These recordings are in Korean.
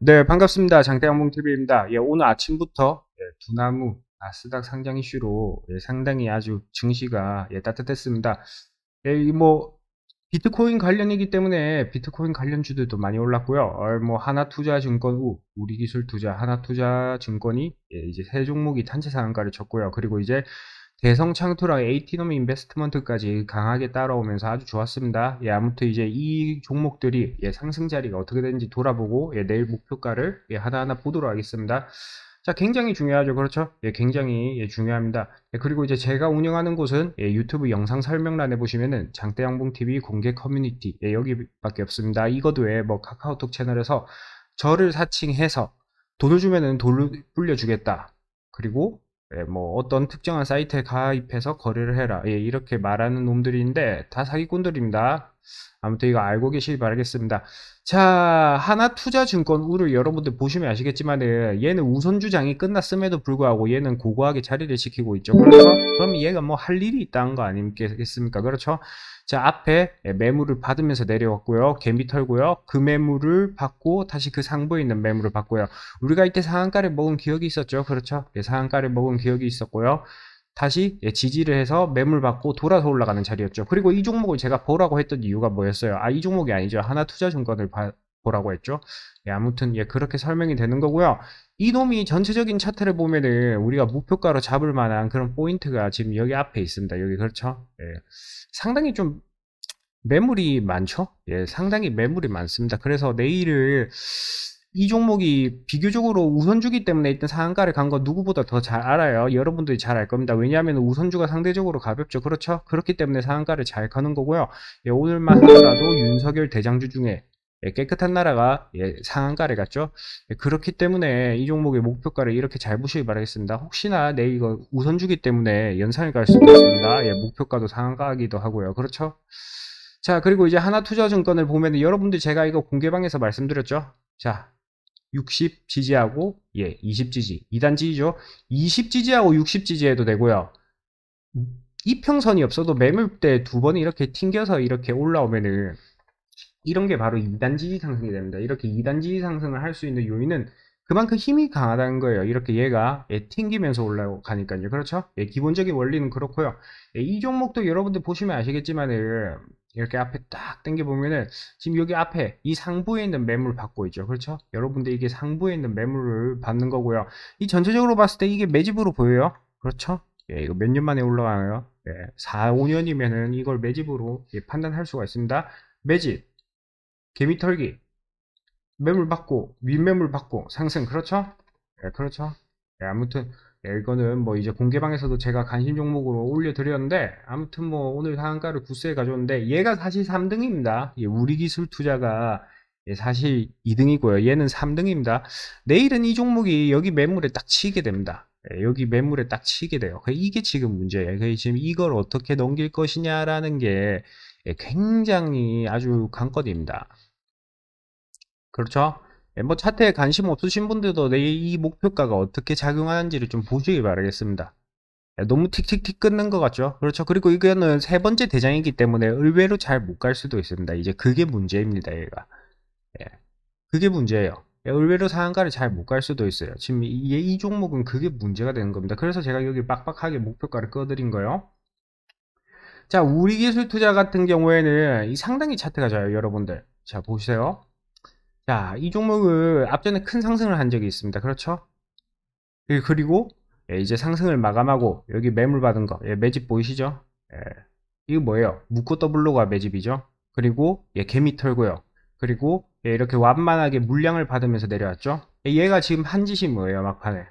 네, 반갑습니다. 장대영봉TV입니다. 예, 오늘 아침부터 예, 두나무 나스닥 상장 이슈로 예, 상당히 아주 증시가 예, 따뜻했습니다. 예, 이뭐 비트코인 관련이기 때문에 비트코인 관련 주들도 많이 올랐고요. 어, 뭐 하나투자증권 우, 우리기술투자, 하나투자증권이 예, 이제 세 종목이 단체 상한가를 쳤고요. 그리고 이제 대성 창투랑 에이티노미 인베스트먼트까지 강하게 따라오면서 아주 좋았습니다. 예, 아무튼 이제 이 종목들이 예, 상승 자리가 어떻게 되는지 돌아보고 예, 내일 목표가를 예, 하나하나 보도록 하겠습니다. 자, 굉장히 중요하죠. 그렇죠? 예, 굉장히 예, 중요합니다. 예, 그리고 이제 제가 운영하는 곳은 예, 유튜브 영상 설명란에 보시면은 장대양봉TV 공개 커뮤니티 예, 여기밖에 없습니다. 이것도 외뭐 카카오톡 채널에서 저를 사칭해서 돈을 주면은 돈을 불려주겠다. 그리고 예, 뭐 어떤 특정한 사이트에 가입해서 거래를 해라. 예, 이렇게 말하는 놈들인데 다 사기꾼들입니다. 아무튼 이거 알고 계시길 바라겠습니다. 자, 하나 투자 증권 우를 여러분들 보시면 아시겠지만은 얘는 우선 주장이 끝났음에도 불구하고 얘는 고고하게 자리를 지키고 있죠. 그렇죠? 그럼 얘가 뭐 할 일이 있다는 거 아니겠습니까? 그렇죠? 자, 앞에 매물을 받으면서 내려왔고요. 개미 털고요. 그 매물을 받고 다시 그 상부에 있는 매물을 받고요. 우리가 이때 상한가를 먹은 기억이 있었죠. 그렇죠? 예, 상한가를 먹은 기억이 있었고요. 다시 예, 지지를 해서 매물 받고 돌아서 올라가는 자리였죠. 그리고 이 종목을 제가 보라고 했던 이유가 뭐였어요? 아, 이 종목이 아니죠. 하나 투자 증권을 봐- 보라고 했죠. 예, 아무튼 예, 그렇게 설명이 되는 거고요. 이 놈이 전체적인 차트를 보면은 우리가 목표가로 잡을 만한 그런 포인트가 지금 여기 앞에 있습니다. 여기 그렇죠? 예. 상당히 좀 매물이 많죠? 예, 상당히 매물이 많습니다. 그래서 내일을 이 종목이 비교적으로 우선주기 때문에 일단 상한가를 간 건 누구보다 더 잘 알아요. 여러분들이 잘 알 겁니다. 왜냐하면 우선주가 상대적으로 가볍죠. 그렇죠? 그렇기 때문에 상한가를 잘 가는 거고요. 예, 오늘만 하더라도 윤석열 대장주 중에 예, 깨끗한 나라가 예, 상한가를 갔죠. 예, 그렇기 때문에 이 종목의 목표가를 이렇게 잘 보시기 바라겠습니다. 혹시나 내일 이거 우선주기 때문에 연상을 갈 수도 있습니다. 예, 목표가도 상한가기도 하고요. 그렇죠? 자, 그리고 이제 하나투자증권을 보면 여러분들 제가 이거 공개방에서 말씀드렸죠. 자, 60 지지하고 예, 20 지지. 2단 지지죠. 20 지지하고 60 지지해도 되고요. 이평선이 없어도 매물대 두 번이 이렇게 튕겨서 이렇게 올라오면은 이런 게 바로 2단 지지 상승이 됩니다. 이렇게 2단 지지 상승을 할 수 있는 요인은 그만큼 힘이 강하다는 거예요. 이렇게 얘가 예, 튕기면서 올라가니까요. 그렇죠? 예, 기본적인 원리는 그렇고요. 예, 이 종목도 여러분들 보시면 아시겠지만은 이렇게 앞에 딱 당겨 보면은 지금 여기 앞에 이 상부에 있는 매물 받고 있죠. 그렇죠? 여러분들 이게 상부에 있는 매물을 받는 거고요. 이 전체적으로 봤을 때 이게 매집으로 보여요. 그렇죠? 예, 이거 몇 년 만에 올라가요? 예, 4, 5년이면은 이걸 매집으로 예, 판단할 수가 있습니다. 매집, 개미 털기, 매물 받고, 윗매물 받고, 상승, 그렇죠? 예, 그렇죠? 예, 아무튼, 예, 이거는 뭐 이제 공개방에서도 제가 관심 종목으로 올려드렸는데, 아무튼 뭐 오늘 상한가를 구스에 가져왔는데, 얘가 사실 3등입니다. 예, 우리 기술 투자가 예, 사실 2등이고요. 얘는 3등입니다. 내일은 이 종목이 여기 매물에 딱 치게 됩니다. 예, 여기 매물에 딱 치게 돼요. 그 이게 지금 문제예요. 그 지금 이걸 어떻게 넘길 것이냐라는 게 예, 굉장히 아주 관건입니다. 그렇죠? 예, 뭐 차트에 관심 없으신 분들도 내 이 목표가가 어떻게 작용하는지를 좀 보시기 바라겠습니다. 예, 너무 틱틱틱 끊는 것 같죠? 그렇죠? 그리고 이거는 세 번째 대장이기 때문에 의외로 잘 못 갈 수도 있습니다. 이제 그게 문제입니다, 얘가. 예, 그게 문제예요. 예, 의외로 상한가를 잘 못 갈 수도 있어요. 지금 이, 이 종목은 그게 문제가 되는 겁니다. 그래서 제가 여기 빡빡하게 목표가를 꺼드린 거예요. 자, 우리 기술 투자 같은 경우에는 이 상당히 차트가 좋아요, 여러분들. 자, 보세요. 자, 이 종목은 앞전에 큰 상승을 한 적이 있습니다. 그렇죠? 예, 그리고 예, 이제 상승을 마감하고 여기 매물 받은 거, 예, 매집 보이시죠? 예, 이거 뭐예요? 묶고 더블로가 매집이죠? 그리고 예, 개미 털고요. 그리고 예, 이렇게 완만하게 물량을 받으면서 내려왔죠? 예, 얘가 지금 한 짓이 뭐예요, 막판에?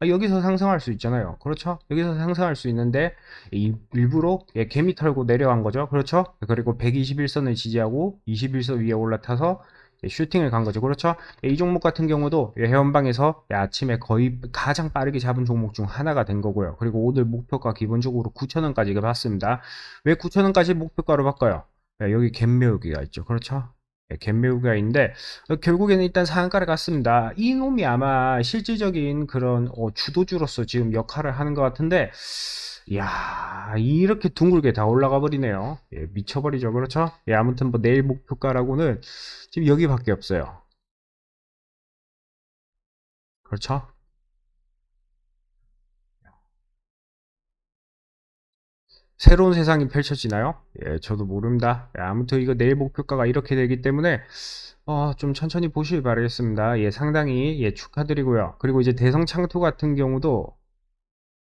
아, 여기서 상승할 수 있잖아요. 그렇죠? 여기서 상승할 수 있는데 이- 일부러 예, 개미 털고 내려간 거죠. 그렇죠? 그리고 121선을 지지하고 21선 위에 올라타서 예, 슈팅을 간 거죠. 그렇죠? 예, 이 종목 같은 경우도 예, 회원방에서 예, 아침에 거의 가장 빠르게 잡은 종목 중 하나가 된 거고요. 그리고 오늘 목표가 기본적으로 9,000원까지 봤습니다. 왜 9,000원까지 목표가로 바꿔요? 예, 여기 갭 메우기가 있죠. 그렇죠? 예, 갭 메우기가 있는데 어, 결국에는 일단 상한가를 갔습니다. 이 놈이 아마 실질적인 그런 어, 주도주로서 지금 역할을 하는 것 같은데 이야 이렇게 둥글게 다 올라가 버리네요. 예, 미쳐버리죠. 그렇죠? 예, 아무튼 뭐 내일 목표가라고는 지금 여기밖에 없어요. 그렇죠? 새로운 세상이 펼쳐지나요? 예, 저도 모릅니다. 예, 아무튼 이거 내일 목표가가 이렇게 되기 때문에 어, 좀 천천히 보시길 바라겠습니다. 예, 상당히 예, 축하드리고요. 그리고 이제 대성창투 같은 경우도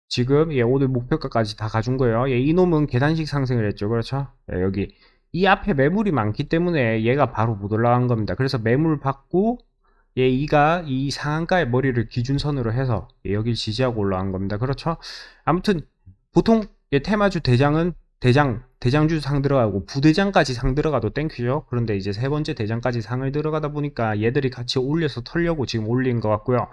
지금 예, 오늘 목표가까지 다 가준 거예요. 예, 이놈은 계단식 상승을 했죠. 그렇죠? 예, 여기 이 앞에 매물이 많기 때문에 얘가 바로 못 올라간 겁니다. 그래서 매물 받고 예, 이가 이 상한가의 머리를 기준선으로 해서 예, 여길 지지하고 올라간 겁니다. 그렇죠? 아무튼 보통 예, 테마주 대장은 대장 대장주 상 들어가고 부대장까지 상 들어가도 땡큐죠. 그런데 이제 세 번째 대장까지 상을 들어가다 보니까 얘들이 같이 올려서 털려고 지금 올린 것 같고요.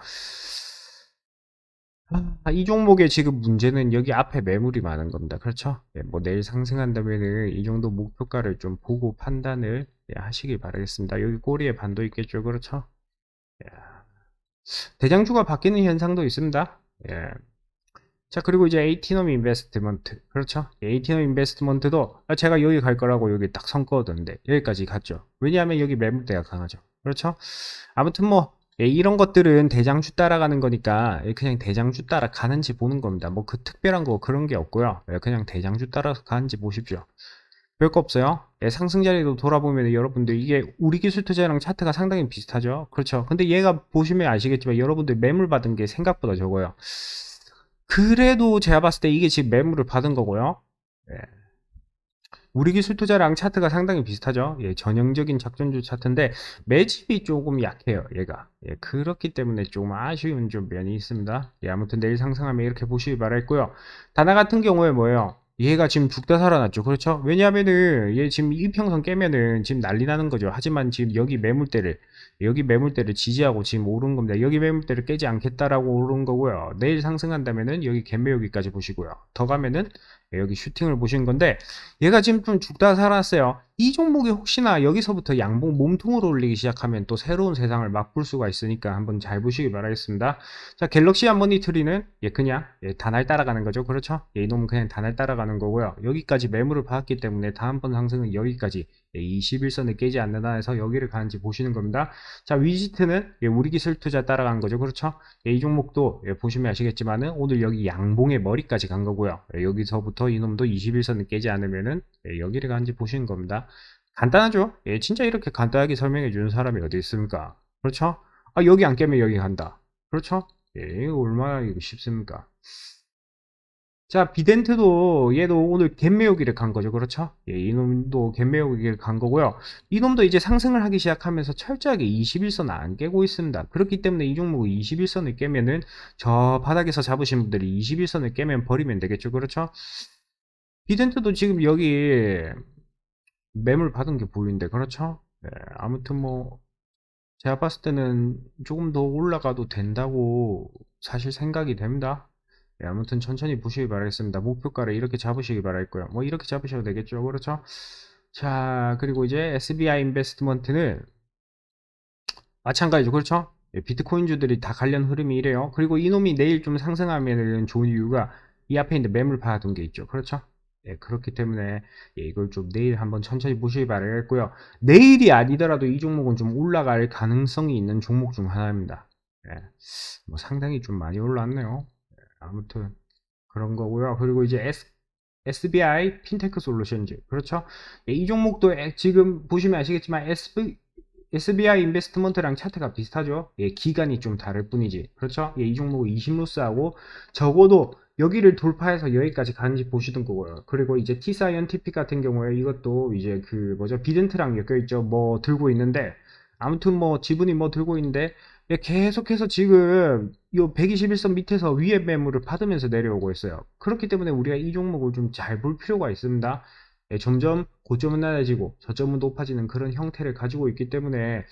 아, 이 종목의 지금 문제는 여기 앞에 매물이 많은 겁니다. 그렇죠? 예, 뭐 내일 상승한다면은 이 정도 목표가를 좀 보고 판단을 예, 하시길 바라겠습니다. 여기 꼬리에 반도 있겠죠. 그렇죠? 예. 대장주가 바뀌는 현상도 있습니다. 예. 자, 그리고 이제 에이티넘 인베스트먼트. 그렇죠? 에이티넘 인베스트먼트도 제가 여기 갈 거라고 여기 딱 선거던데 여기까지 갔죠. 왜냐하면 여기 매물대가 강하죠. 그렇죠? 아무튼 뭐 예, 이런 것들은 대장주 따라가는 거니까 예, 그냥 대장주 따라 가는지 보는 겁니다. 뭐 그 특별한 거 그런 게 없고요. 예, 그냥 대장주 따라서 가는지 보십시오. 별거 없어요. 예, 상승 자리도 돌아보면 여러분들 이게 우리 기술 투자랑 차트가 상당히 비슷하죠. 그렇죠. 근데 얘가 보시면 아시겠지만 여러분들 매물 받은 게 생각보다 적어요. 그래도 제가 봤을 때 이게 지금 매물을 받은 거고요. 예. 우리 기술 투자랑 차트가 상당히 비슷하죠. 예, 전형적인 작전주 차트인데 매집이 조금 약해요. 얘가. 예, 그렇기 때문에 조금 아쉬운 좀 면이 있습니다. 예, 아무튼 내일 상승하면 이렇게 보시기 바랄고요. 다나 같은 경우에 뭐예요? 얘가 지금 죽다 살아났죠. 그렇죠? 왜냐하면은 얘 지금 이평선 깨면은 지금 난리 나는 거죠. 하지만 지금 여기 매물대를 여기 매물대를 지지하고 지금 오른 겁니다. 여기 매물대를 깨지 않겠다라고 오른 거고요. 내일 상승한다면은 여기 갭매 여기까지 보시고요. 더 가면은 여기 슈팅을 보신 건데 얘가 지금 좀 죽다 살았어요. 이 종목이 혹시나 여기서부터 양봉 몸통으로 올리기 시작하면 또 새로운 세상을 맛볼 수가 있으니까 한번 잘 보시기 바라겠습니다. 자, 갤럭시 한 모니터리는 예, 그냥 예, 단알 따라가는 거죠. 그렇죠? 예, 이놈은 그냥 단알 따라가는 거고요. 여기까지 매물을 받았기 때문에 다음번 상승은 여기까지 예, 21선을 깨지 않는 한에서 여기를 가는지 보시는 겁니다. 자, 위지트는 예, 우리 기술 투자 따라간 거죠. 그렇죠? 예, 이 종목도 예, 보시면 아시겠지만은 오늘 여기 양봉의 머리까지 간 거고요. 예, 여기서부터 이놈도 21선을 깨지 않으면은 예, 여기를 가는지 보시는 겁니다. 간단하죠? 예, 진짜 이렇게 간단하게 설명해 주는 사람이 어디 있습니까? 그렇죠? 아, 여기 안 깨면 여기 간다. 그렇죠? 예, 얼마나 쉽습니까? 자, 비덴트도 얘도 오늘 갭매우기를 간 거죠. 그렇죠? 예, 이놈도 갭매우기를 간 거고요. 이놈도 이제 상승을 하기 시작하면서 철저하게 21선 안 깨고 있습니다. 그렇기 때문에 이 종목은 21선을 깨면은 저 바닥에서 잡으신 분들이 21선을 깨면 버리면 되겠죠. 그렇죠? 비덴트도 지금 여기 매물 받은 게 보이는데 그렇죠? 예, 아무튼 뭐 제가 봤을 때는 조금 더 올라가도 된다고 사실 생각이 됩니다. 예, 아무튼 천천히 보시기 바라겠습니다. 목표가를 이렇게 잡으시기 바랄거예요. 뭐 이렇게 잡으셔도 되겠죠. 그렇죠? 자, 그리고 이제 SBI 인베스트먼트는 마찬가지죠. 그렇죠? 예, 비트코인주들이 다 관련 흐름이 이래요. 그리고 이놈이 내일 좀 상승하면 좋은 이유가 이 앞에 있는 매물 받은 게 있죠. 그렇죠? 예, 그렇기 때문에 예, 이걸 좀 내일 한번 천천히 보시기 바라겠고요. 내일이 아니더라도 이 종목은 좀 올라갈 가능성이 있는 종목 중 하나입니다. 예, 뭐 상당히 좀 많이 올랐네요. 예, 아무튼 그런 거고요. 그리고 이제 S, SBI 핀테크 솔루션즈 그렇죠? 예, 이 종목도 에- 지금 보시면 아시겠지만 SB, SBI 인베스트먼트랑 차트가 비슷하죠. 예, 기간이 좀 다를 뿐이지. 그렇죠? 예, 이 종목은 20로스하고 적어도 여기를 돌파해서 여기까지 가는지 보시던 거고요. 그리고 이제 T사이언티픽 같은 경우에 이것도 이제 그 뭐죠? 비덴트랑 엮여 있죠. 뭐 들고 있는데 아무튼 뭐 지분이 뭐 들고 있는데 예, 계속해서 지금 요 121선 밑에서 위에 매물을 받으면서 내려오고 있어요. 그렇기 때문에 우리가 이 종목을 좀 잘 볼 필요가 있습니다. 예, 점점 고점은 낮아지고 저점은 높아지는 그런 형태를 가지고 있기 때문에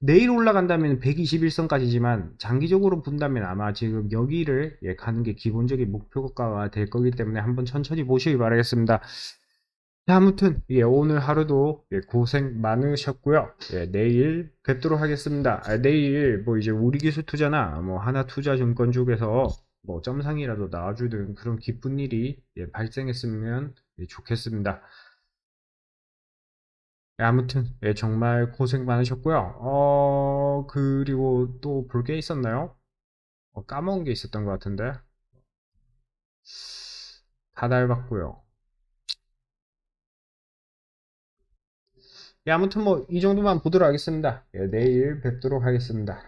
내일 올라간다면 121선까지지만 장기적으로 본다면 아마 지금 여기를 예, 가는 게 기본적인 목표가가 될 거기 때문에 한번 천천히 보시기 바라겠습니다. 자, 아무튼 예, 오늘 하루도 예, 고생 많으셨고요. 예, 내일 뵙도록 하겠습니다. 아, 내일 뭐 이제 우리 기술 투자나 뭐 하나 투자 증권 쪽에서 뭐 점상이라도 나와주는 그런 기쁜 일이 예, 발생했으면 예, 좋겠습니다. 예, 아무튼 예, 정말 고생 많으셨고요. 어, 그리고 또 볼 게 있었나요? 어, 까먹은 게 있었던 것 같은데. 다 닮았고요. 예, 아무튼 뭐 이 정도만 보도록 하겠습니다. 예, 내일 뵙도록 하겠습니다.